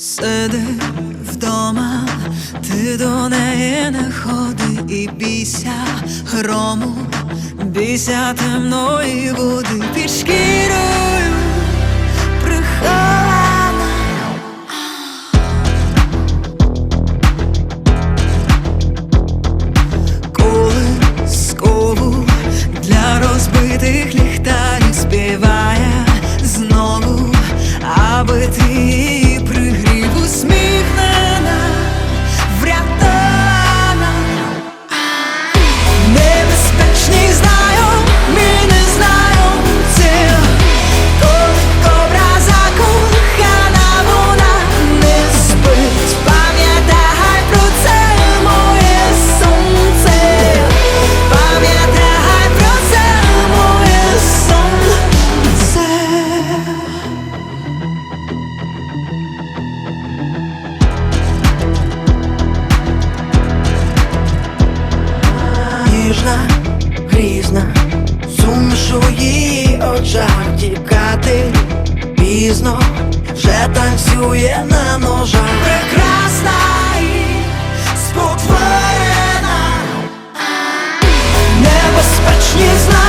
Сиди вдома, ти до неї не ходи і бійся грому, бійся темної води ніжна, грізна, суміш її очах тікати пізно, вже танцює на ножах. Прекрасна і спотворена Небезпечні знай